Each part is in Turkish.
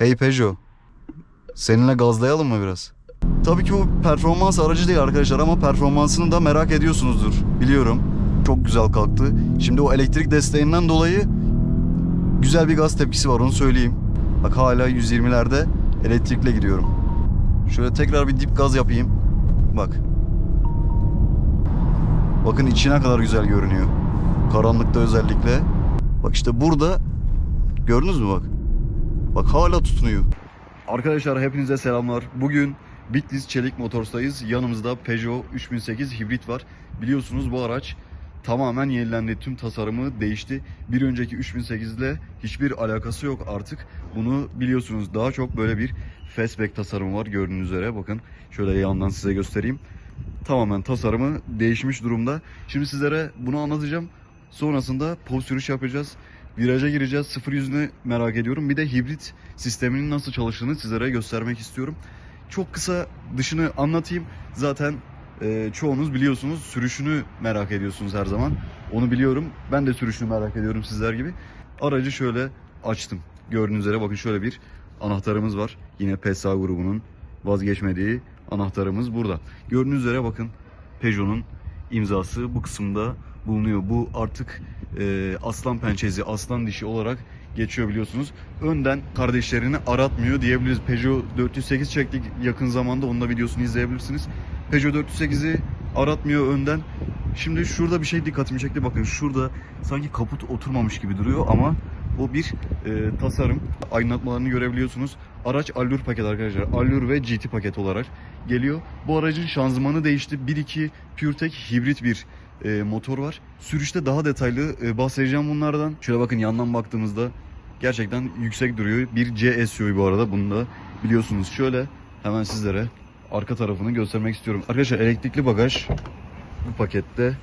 Hey Peugeot. Seninle gazlayalım mı biraz? Tabii ki bu performans aracı değil arkadaşlar ama performansını da merak ediyorsunuzdur. Biliyorum. Çok güzel kalktı. Şimdi o elektrik desteğinden dolayı güzel bir gaz tepkisi var onu söyleyeyim. Bak hala 120'lerde elektrikle gidiyorum. Şöyle tekrar bir dip gaz yapayım. Bak. Bakın içine kadar güzel görünüyor. Karanlıkta özellikle. Bak işte burada gördünüz mü bak. Bak hala tutunuyor. Arkadaşlar hepinize selamlar. Bugün Bitlis Çelik Motors'tayız. Yanımızda Peugeot 3008 hibrit var. Biliyorsunuz bu araç tamamen yenilendi. Tüm tasarımı değişti. Bir önceki 3008 ile hiçbir alakası yok artık. Bunu biliyorsunuz. Daha çok böyle bir fastback tasarımı var gördüğünüz üzere. Bakın şöyle yandan size göstereyim. Tamamen tasarımı değişmiş durumda. Şimdi sizlere bunu anlatacağım. Sonrasında pol sürüş yapacağız. Viraja gireceğiz. Sıfır yüzünü merak ediyorum. Bir de hibrit sisteminin nasıl çalıştığını sizlere göstermek istiyorum. Çok kısa dışını anlatayım. Zaten e, çoğunuz biliyorsunuz sürüşünü merak ediyorsunuz her zaman. Onu biliyorum. Ben de sürüşünü merak ediyorum sizler gibi. Aracı şöyle açtım. Gördüğünüz üzere bakın şöyle bir anahtarımız var. Yine PSA grubunun vazgeçmediği anahtarımız burada. Gördüğünüz üzere bakın Peugeot'un imzası bu kısımda bulunuyor. Bu artık e, aslan pençesi, aslan dişi olarak geçiyor biliyorsunuz. Önden kardeşlerini aratmıyor diyebiliriz. Peugeot 408 çektik yakın zamanda. Onun da videosunu izleyebilirsiniz. Peugeot 408'i aratmıyor önden. Şimdi şurada bir şey dikkatimi çekti. Bakın şurada sanki kaput oturmamış gibi duruyor ama o bir e, tasarım. Aydınlatmalarını görebiliyorsunuz. Araç Allure paket arkadaşlar. Allure ve GT paket olarak geliyor. Bu aracın şanzımanı değişti. 1.2 PureTech hibrit bir e, motor var. Sürüşte daha detaylı e, bahsedeceğim bunlardan. Şöyle bakın yandan baktığımızda gerçekten yüksek duruyor. Bir C SUV bu arada bunu da biliyorsunuz. Şöyle hemen sizlere arka tarafını göstermek istiyorum. Arkadaşlar elektrikli bagaj bu pakette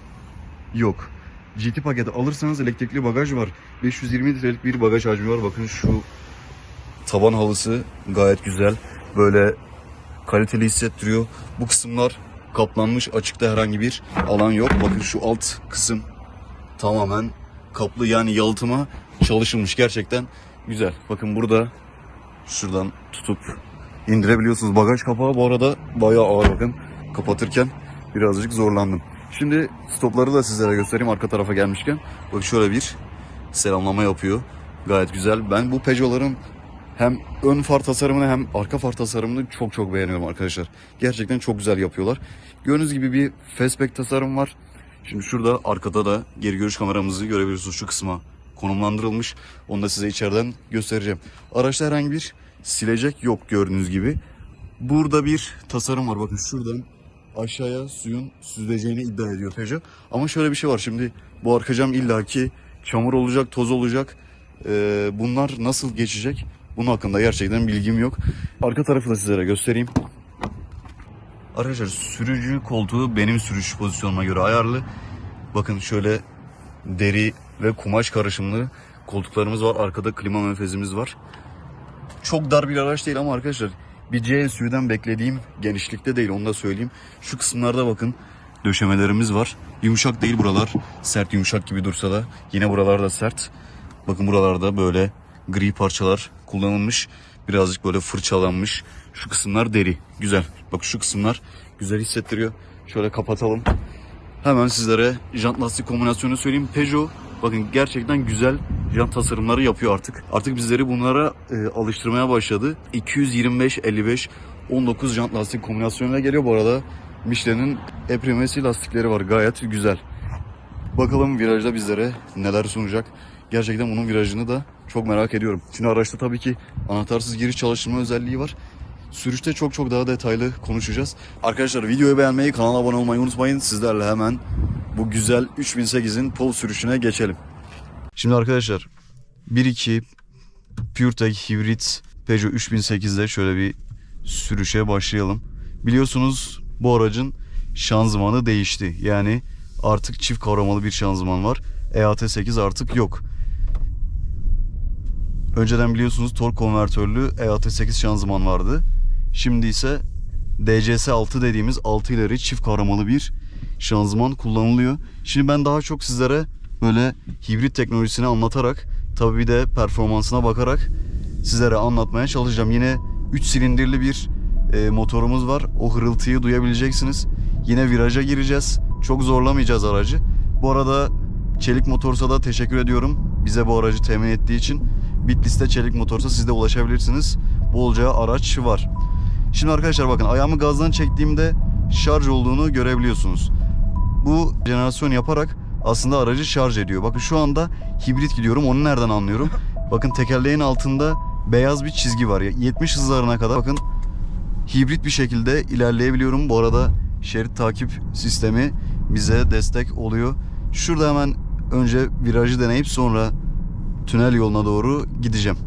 yok. GT paketi alırsanız elektrikli bagaj var. 520 litrelik bir bagaj hacmi var. Bakın şu taban halısı gayet güzel. Böyle kaliteli hissettiriyor. Bu kısımlar kaplanmış. Açıkta herhangi bir alan yok. Bakın şu alt kısım tamamen kaplı yani yalıtıma çalışılmış. Gerçekten güzel. Bakın burada şuradan tutup indirebiliyorsunuz. Bagaj kapağı bu arada bayağı ağır bakın. Kapatırken birazcık zorlandım. Şimdi stopları da sizlere göstereyim arka tarafa gelmişken. Bak şöyle bir selamlama yapıyor. Gayet güzel. Ben bu Peugeot'ların hem ön far tasarımını hem arka far tasarımını çok çok beğeniyorum arkadaşlar. Gerçekten çok güzel yapıyorlar. Gördüğünüz gibi bir fastback tasarım var. Şimdi şurada arkada da geri görüş kameramızı görebiliyorsunuz şu kısma konumlandırılmış. Onu da size içeriden göstereceğim. Araçta herhangi bir silecek yok gördüğünüz gibi. Burada bir tasarım var. Bakın şuradan aşağıya suyun süzüleceğini iddia ediyor Peugeot. Ama şöyle bir şey var şimdi bu arka cam illaki çamur olacak, toz olacak. Ee, bunlar nasıl geçecek? Bunun hakkında gerçekten bilgim yok. Arka tarafı da sizlere göstereyim. Arkadaşlar sürücü koltuğu benim sürüş pozisyonuma göre ayarlı. Bakın şöyle deri ve kumaş karışımlı koltuklarımız var. Arkada klima menfezimiz var. Çok dar bir araç değil ama arkadaşlar bir C SUV'den beklediğim genişlikte değil onu da söyleyeyim. Şu kısımlarda bakın döşemelerimiz var. Yumuşak değil buralar. Sert yumuşak gibi dursa da yine buralar da sert. Bakın buralarda böyle gri parçalar kullanılmış. Birazcık böyle fırçalanmış. Şu kısımlar deri. Güzel. Bak şu kısımlar güzel hissettiriyor. Şöyle kapatalım. Hemen sizlere jant lastik kombinasyonu söyleyeyim. Peugeot bakın gerçekten güzel jant tasarımları yapıyor artık. Artık bizleri bunlara e, alıştırmaya başladı. 225 55 19 jant lastik kombinasyonuyla geliyor bu arada. Michelin'in Eprimesi lastikleri var. Gayet güzel. Bakalım virajda bizlere neler sunacak. Gerçekten bunun virajını da çok merak ediyorum. Şimdi araçta tabii ki anahtarsız giriş çalıştırma özelliği var. Sürüşte çok çok daha detaylı konuşacağız. Arkadaşlar videoyu beğenmeyi, kanala abone olmayı unutmayın. Sizlerle hemen bu güzel 3008'in pol sürüşüne geçelim. Şimdi arkadaşlar 1.2 PureTech hibrit Peugeot 3008'de şöyle bir sürüşe başlayalım. Biliyorsunuz bu aracın şanzımanı değişti. Yani artık çift kavramalı bir şanzıman var. EAT8 artık yok. Önceden biliyorsunuz tork konvertörlü EAT8 şanzıman vardı. Şimdi ise DCS6 dediğimiz 6 ileri çift kavramalı bir şanzıman kullanılıyor. Şimdi ben daha çok sizlere böyle hibrit teknolojisini anlatarak tabii bir de performansına bakarak sizlere anlatmaya çalışacağım. Yine 3 silindirli bir e, motorumuz var. O hırıltıyı duyabileceksiniz. Yine viraja gireceğiz. Çok zorlamayacağız aracı. Bu arada Çelik Motors'a da teşekkür ediyorum. Bize bu aracı temin ettiği için. Bitlis'te Çelik Motors'a siz de ulaşabilirsiniz. Bolca araç var. Şimdi arkadaşlar bakın ayağımı gazdan çektiğimde şarj olduğunu görebiliyorsunuz. Bu jenerasyon yaparak aslında aracı şarj ediyor. Bakın şu anda hibrit gidiyorum. Onu nereden anlıyorum? Bakın tekerleğin altında beyaz bir çizgi var. 70 hızlarına kadar bakın hibrit bir şekilde ilerleyebiliyorum. Bu arada şerit takip sistemi bize destek oluyor. Şurada hemen önce virajı deneyip sonra tünel yoluna doğru gideceğim.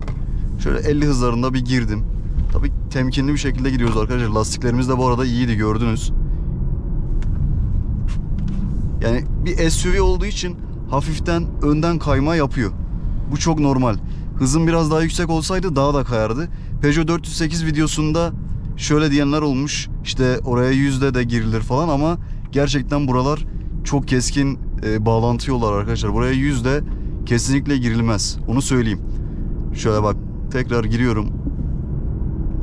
Şöyle 50 hızlarında bir girdim. Tabii temkinli bir şekilde gidiyoruz arkadaşlar. Lastiklerimiz de bu arada iyiydi gördünüz. Yani bir SUV olduğu için hafiften önden kayma yapıyor. Bu çok normal. Hızım biraz daha yüksek olsaydı daha da kayardı. Peugeot 408 videosunda şöyle diyenler olmuş. İşte oraya yüzde de girilir falan ama gerçekten buralar çok keskin e, bağlantı yollar arkadaşlar. Buraya yüzde kesinlikle girilmez. Onu söyleyeyim. Şöyle bak tekrar giriyorum.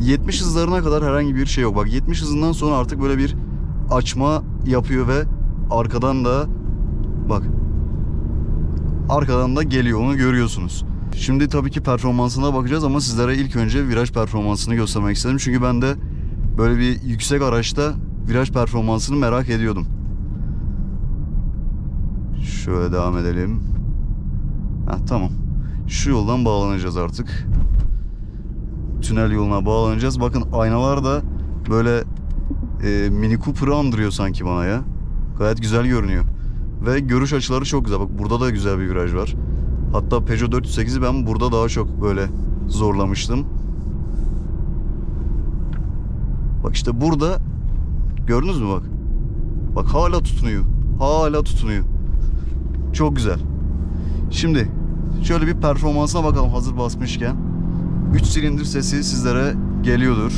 70 hızlarına kadar herhangi bir şey yok. Bak 70 hızından sonra artık böyle bir açma yapıyor ve arkadan da bak arkadan da geliyor onu görüyorsunuz. Şimdi tabii ki performansına bakacağız ama sizlere ilk önce viraj performansını göstermek istedim. Çünkü ben de böyle bir yüksek araçta viraj performansını merak ediyordum. Şöyle devam edelim. Heh, tamam. Şu yoldan bağlanacağız artık. Tünel yoluna bağlanacağız. Bakın aynalar da böyle e, Mini Cooper'ı andırıyor sanki bana ya. Gayet güzel görünüyor. Ve görüş açıları çok güzel. Bak burada da güzel bir viraj var. Hatta Peugeot 408'i ben burada daha çok böyle zorlamıştım. Bak işte burada gördünüz mü bak. Bak hala tutunuyor. Hala tutunuyor. Çok güzel. Şimdi şöyle bir performansına bakalım hazır basmışken. 3 silindir sesi sizlere geliyordur.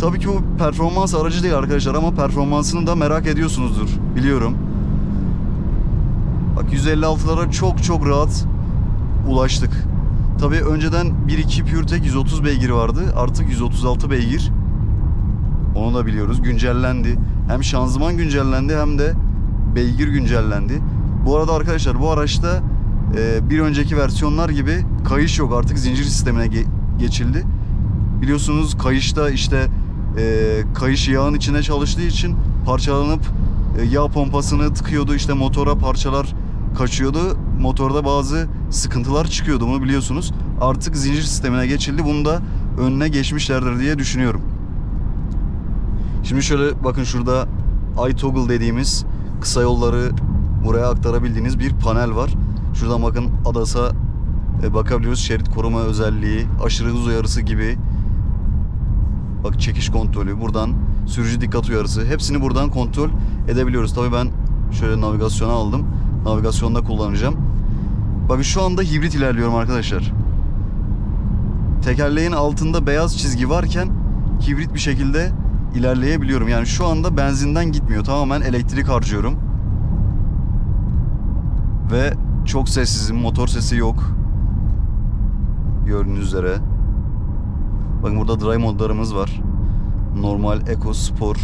Tabii ki bu performans aracı değil arkadaşlar ama performansını da merak ediyorsunuzdur. Biliyorum. Bak 156'lara çok çok rahat ulaştık. Tabii önceden 1.2 PureTech 130 beygir vardı. Artık 136 beygir. Onu da biliyoruz. Güncellendi. Hem şanzıman güncellendi hem de beygir güncellendi. Bu arada arkadaşlar bu araçta e, bir önceki versiyonlar gibi kayış yok. Artık zincir sistemine ge- geçildi. Biliyorsunuz kayışta işte e, kayış yağın içine çalıştığı için parçalanıp e, yağ pompasını tıkıyordu. İşte motora parçalar kaçıyordu. Motorda bazı sıkıntılar çıkıyordu bunu biliyorsunuz. Artık zincir sistemine geçildi. Bunu da önüne geçmişlerdir diye düşünüyorum. Şimdi şöyle bakın şurada iToggle dediğimiz kısa yolları buraya aktarabildiğiniz bir panel var. Şuradan bakın ADAS'a e, bakabiliyoruz. Şerit koruma özelliği, aşırı hız uyarısı gibi. Bak çekiş kontrolü buradan sürücü dikkat uyarısı hepsini buradan kontrol edebiliyoruz. Tabii ben şöyle navigasyona aldım. Navigasyonda kullanacağım. Bakın şu anda hibrit ilerliyorum arkadaşlar. Tekerleğin altında beyaz çizgi varken hibrit bir şekilde ilerleyebiliyorum. Yani şu anda benzinden gitmiyor. Tamamen elektrik harcıyorum. Ve çok sessizim. Motor sesi yok. Gördüğünüz üzere. Bakın burada dry modlarımız var. Normal, Eco, Spor.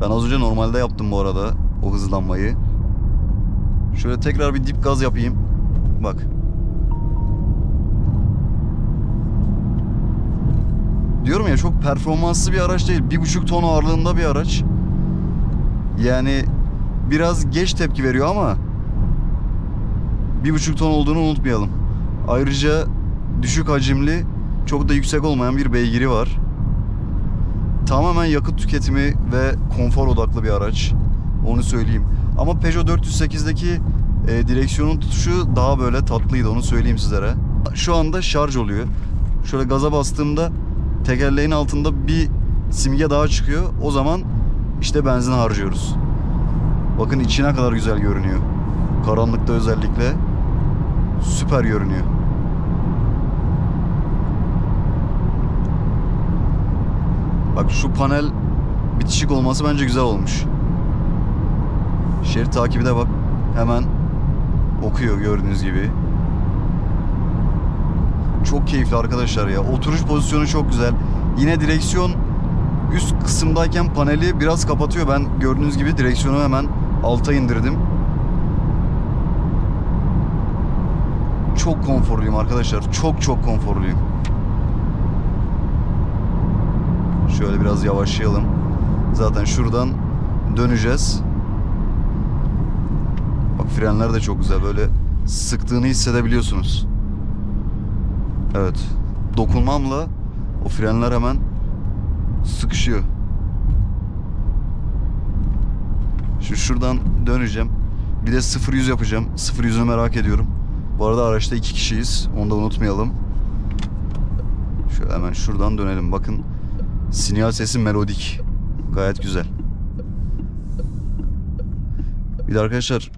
Ben az önce normalde yaptım bu arada o hızlanmayı. Şöyle tekrar bir dip gaz yapayım. Bak. Diyorum ya çok performanslı bir araç değil. Bir buçuk ton ağırlığında bir araç. Yani biraz geç tepki veriyor ama bir buçuk ton olduğunu unutmayalım. Ayrıca düşük hacimli, çok da yüksek olmayan bir beygiri var. Tamamen yakıt tüketimi ve konfor odaklı bir araç. Onu söyleyeyim. Ama Peugeot 408'deki e, direksiyonun tutuşu daha böyle tatlıydı onu söyleyeyim sizlere. Şu anda şarj oluyor. Şöyle gaza bastığımda tekerleğin altında bir simge daha çıkıyor. O zaman işte benzin harcıyoruz. Bakın içine kadar güzel görünüyor. Karanlıkta özellikle süper görünüyor. Bak şu panel bitişik olması bence güzel olmuş. Şerit takibi de bak hemen okuyor gördüğünüz gibi. çok keyifli arkadaşlar ya. Oturuş pozisyonu çok güzel. Yine direksiyon üst kısımdayken paneli biraz kapatıyor. Ben gördüğünüz gibi direksiyonu hemen alta indirdim. Çok konforluyum arkadaşlar. Çok çok konforluyum. Şöyle biraz yavaşlayalım. Zaten şuradan döneceğiz. Bak frenler de çok güzel. Böyle sıktığını hissedebiliyorsunuz. Evet. Dokunmamla o frenler hemen sıkışıyor. Şu şuradan döneceğim. Bir de 0-100 yapacağım. 0-100'ü merak ediyorum. Bu arada araçta iki kişiyiz. Onu da unutmayalım. Şöyle hemen şuradan dönelim. Bakın sinyal sesi melodik. Gayet güzel. Bir de arkadaşlar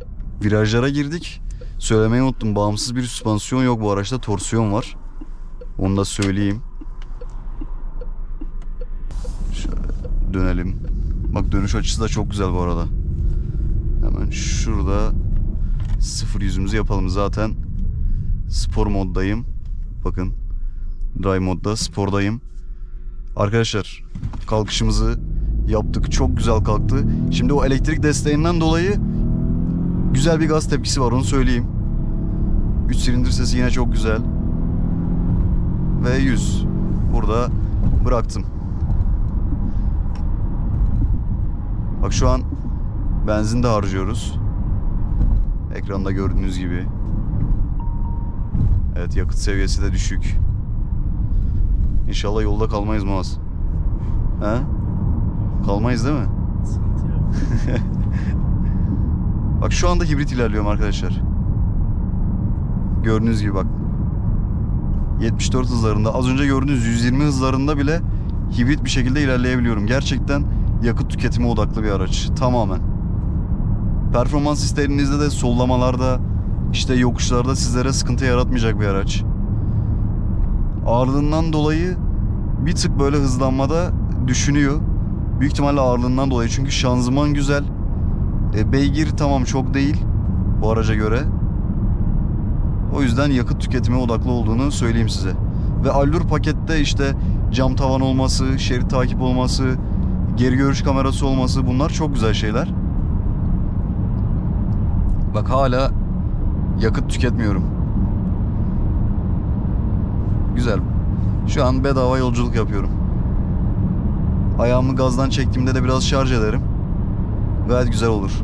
virajlara girdik. Söylemeyi unuttum. Bağımsız bir süspansiyon yok bu araçta. Torsiyon var. Onu da söyleyeyim. Şöyle dönelim. Bak dönüş açısı da çok güzel bu arada. Hemen şurada sıfır yüzümüzü yapalım. Zaten spor moddayım. Bakın. Drive modda spordayım. Arkadaşlar kalkışımızı yaptık. Çok güzel kalktı. Şimdi o elektrik desteğinden dolayı güzel bir gaz tepkisi var onu söyleyeyim. 3 silindir sesi yine çok güzel. Ve 100. Burada bıraktım. Bak şu an benzin de harcıyoruz. Ekranda gördüğünüz gibi. Evet yakıt seviyesi de düşük. İnşallah yolda kalmayız Muaz. He? Kalmayız değil mi? Bak şu anda hibrit ilerliyorum arkadaşlar. Gördüğünüz gibi bak. 74 hızlarında az önce gördüğünüz 120 hızlarında bile hibrit bir şekilde ilerleyebiliyorum. Gerçekten yakıt tüketimi odaklı bir araç. Tamamen. Performans istediğinizde de sollamalarda işte yokuşlarda sizlere sıkıntı yaratmayacak bir araç. Ağırlığından dolayı bir tık böyle hızlanmada düşünüyor. Büyük ihtimalle ağırlığından dolayı çünkü şanzıman güzel. E, beygir tamam çok değil bu araca göre. O yüzden yakıt tüketimi odaklı olduğunu söyleyeyim size. Ve Allur pakette işte cam tavan olması, şerit takip olması, geri görüş kamerası olması bunlar çok güzel şeyler. Bak hala yakıt tüketmiyorum. Güzel. Şu an bedava yolculuk yapıyorum. Ayağımı gazdan çektiğimde de biraz şarj ederim. Gayet güzel olur.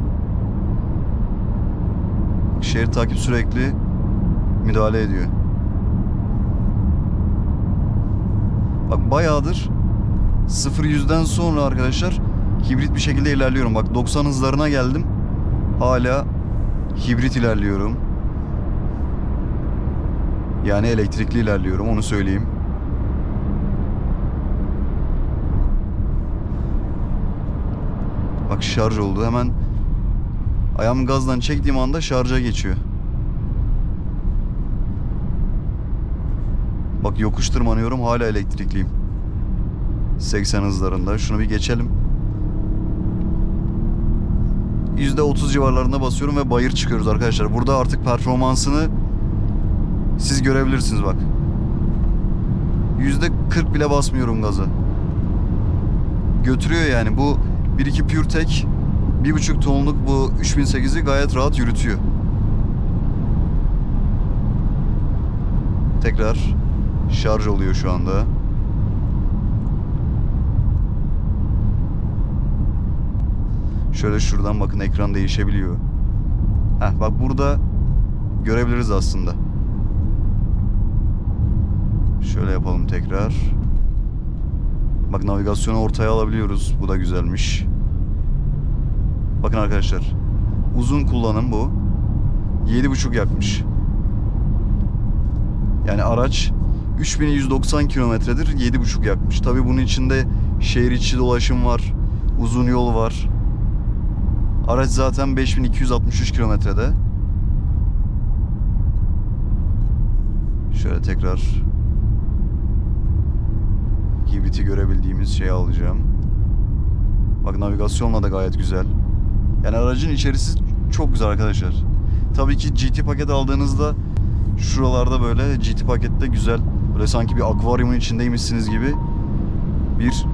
Şerit takip sürekli müdahale ediyor. Bak bayağıdır 0-100'den sonra arkadaşlar hibrit bir şekilde ilerliyorum. Bak 90 hızlarına geldim. Hala hibrit ilerliyorum. Yani elektrikli ilerliyorum onu söyleyeyim. Bak şarj oldu hemen ayağımı gazdan çektiğim anda şarja geçiyor. Bak yokuş tırmanıyorum hala elektrikliyim. 80 hızlarında. Şunu bir geçelim. %30 civarlarında basıyorum ve bayır çıkıyoruz arkadaşlar. Burada artık performansını siz görebilirsiniz bak. %40 bile basmıyorum gaza. Götürüyor yani bu 1.2 PureTech 1.5 tonluk bu 3008'i gayet rahat yürütüyor. Tekrar şarj oluyor şu anda. Şöyle şuradan bakın ekran değişebiliyor. Heh bak burada görebiliriz aslında. Şöyle yapalım tekrar. Bak navigasyonu ortaya alabiliyoruz. Bu da güzelmiş. Bakın arkadaşlar. Uzun kullanım bu. 7.5 yakmış. Yani araç 3190 kilometredir 7.5 yakmış. Tabi bunun içinde şehir içi dolaşım var. Uzun yol var. Araç zaten 5263 kilometrede. Şöyle tekrar hibriti görebildiğimiz şeyi alacağım. Bak navigasyonla da gayet güzel. Yani aracın içerisi çok güzel arkadaşlar. Tabii ki GT paket aldığınızda şuralarda böyle GT pakette güzel Böyle sanki bir akvaryumun içindeymişsiniz gibi bir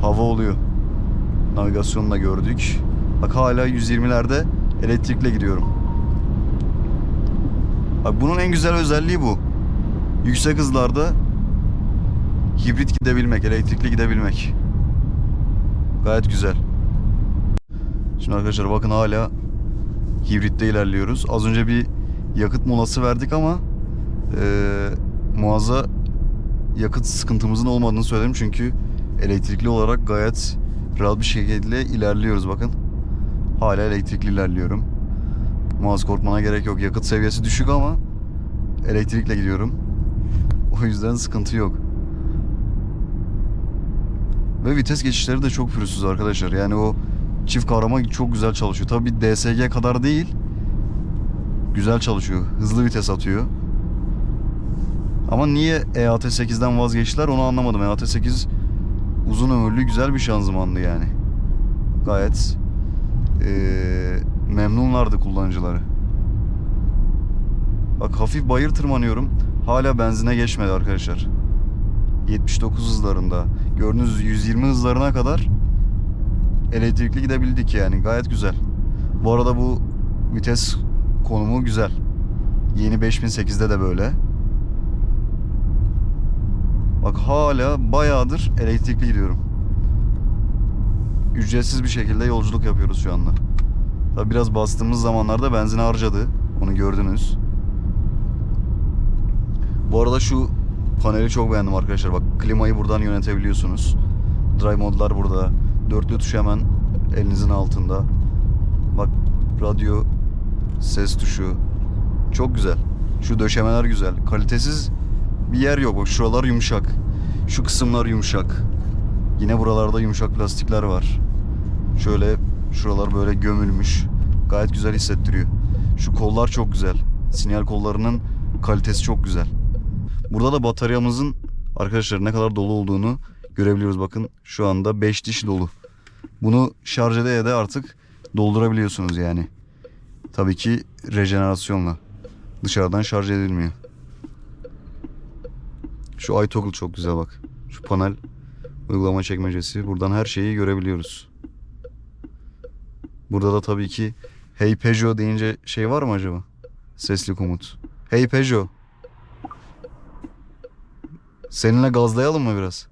hava oluyor. Navigasyonla gördük. Bak hala 120'lerde elektrikle gidiyorum. Bak bunun en güzel özelliği bu. Yüksek hızlarda hibrit gidebilmek, elektrikli gidebilmek. Gayet güzel. Şimdi arkadaşlar bakın hala hibritte ilerliyoruz. Az önce bir yakıt molası verdik ama eee muazza yakıt sıkıntımızın olmadığını söyledim çünkü elektrikli olarak gayet rahat bir şekilde ilerliyoruz bakın. Hala elektrikli ilerliyorum. Muaz korkmana gerek yok. Yakıt seviyesi düşük ama elektrikle gidiyorum. O yüzden sıkıntı yok. Ve vites geçişleri de çok pürüzsüz arkadaşlar. Yani o çift kavrama çok güzel çalışıyor. Tabii DSG kadar değil. Güzel çalışıyor. Hızlı vites atıyor. Ama niye E EAT8'den vazgeçtiler onu anlamadım. EAT8 uzun ömürlü güzel bir şanzımanlı yani. Gayet eee, memnunlardı kullanıcıları. Bak hafif bayır tırmanıyorum. Hala benzine geçmedi arkadaşlar. 79 hızlarında. Gördüğünüz 120 hızlarına kadar elektrikli gidebildik yani. Gayet güzel. Bu arada bu vites konumu güzel. Yeni 5008'de de böyle. Bak hala bayağıdır elektrikli gidiyorum. Ücretsiz bir şekilde yolculuk yapıyoruz şu anda. Tabi biraz bastığımız zamanlarda benzin harcadı. Onu gördünüz. Bu arada şu paneli çok beğendim arkadaşlar. Bak klimayı buradan yönetebiliyorsunuz. Drive modlar burada. Dörtlü tuş hemen elinizin altında. Bak radyo ses tuşu. Çok güzel. Şu döşemeler güzel. Kalitesiz bir yer yok. Bak şuralar yumuşak. Şu kısımlar yumuşak. Yine buralarda yumuşak plastikler var. Şöyle şuralar böyle gömülmüş. Gayet güzel hissettiriyor. Şu kollar çok güzel. Sinyal kollarının kalitesi çok güzel. Burada da bataryamızın arkadaşlar ne kadar dolu olduğunu görebiliyoruz. Bakın şu anda 5 diş dolu. Bunu şarj ede ede artık doldurabiliyorsunuz yani. Tabii ki rejenerasyonla. Dışarıdan şarj edilmiyor. Şu iToggle çok güzel bak. Şu panel uygulama çekmecesi. Buradan her şeyi görebiliyoruz. Burada da tabii ki Hey Peugeot deyince şey var mı acaba? Sesli komut. Hey Peugeot. Seninle gazlayalım mı biraz?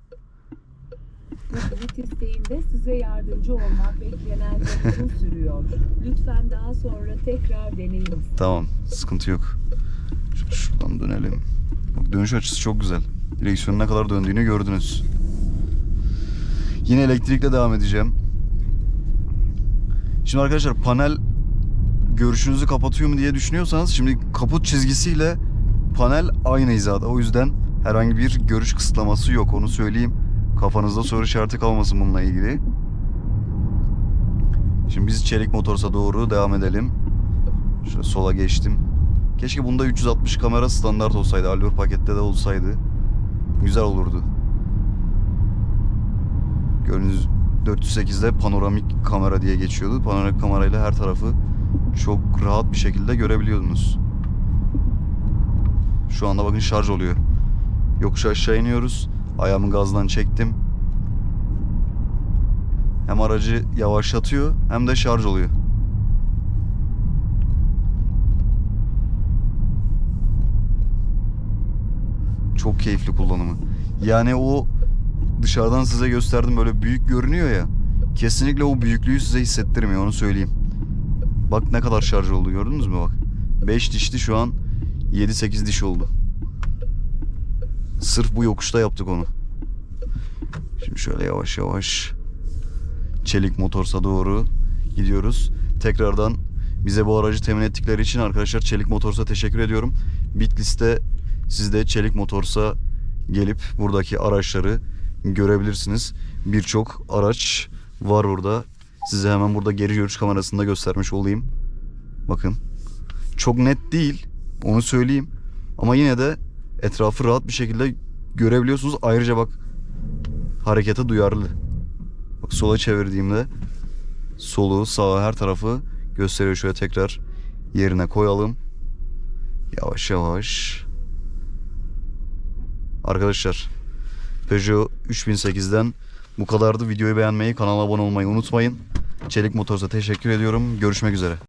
Hizmet isteğinde size yardımcı olmak genelde uzun sürüyor. Lütfen daha sonra tekrar deneyiniz. Tamam, sıkıntı yok. Ş- Şuradan dönelim. Bak dönüş açısı çok güzel. Direksiyonun ne kadar döndüğünü gördünüz. Yine elektrikle devam edeceğim. Şimdi arkadaşlar panel görüşünüzü kapatıyor mu diye düşünüyorsanız şimdi kaput çizgisiyle panel aynı hizada. O yüzden herhangi bir görüş kısıtlaması yok onu söyleyeyim. Kafanızda soru işareti kalmasın bununla ilgili. Şimdi biz çelik motorsa doğru devam edelim. Şöyle sola geçtim. Keşke bunda 360 kamera standart olsaydı. Allure pakette de olsaydı. Güzel olurdu. Gördüğünüz 408'de panoramik kamera diye geçiyordu. Panoramik kamerayla her tarafı çok rahat bir şekilde görebiliyordunuz. Şu anda bakın şarj oluyor. Yokuş aşağı iniyoruz. Ayağımı gazdan çektim. Hem aracı yavaşlatıyor hem de şarj oluyor. Çok keyifli kullanımı. Yani o dışarıdan size gösterdim böyle büyük görünüyor ya. Kesinlikle o büyüklüğü size hissettirmiyor onu söyleyeyim. Bak ne kadar şarj oldu gördünüz mü bak. 5 dişti şu an 7-8 diş oldu. Sırf bu yokuşta yaptık onu. Şimdi şöyle yavaş yavaş Çelik Motors'a doğru gidiyoruz. Tekrardan bize bu aracı temin ettikleri için arkadaşlar Çelik Motors'a teşekkür ediyorum. Bitlis'te siz de Çelik Motors'a gelip buradaki araçları görebilirsiniz. Birçok araç var burada. Size hemen burada geri görüş kamerasında göstermiş olayım. Bakın. Çok net değil. Onu söyleyeyim. Ama yine de etrafı rahat bir şekilde görebiliyorsunuz. Ayrıca bak harekete duyarlı. Bak sola çevirdiğimde solu, sağı her tarafı gösteriyor. Şöyle tekrar yerine koyalım. Yavaş yavaş. Arkadaşlar Peugeot 3008'den bu kadardı. Videoyu beğenmeyi, kanala abone olmayı unutmayın. Çelik Motors'a teşekkür ediyorum. Görüşmek üzere.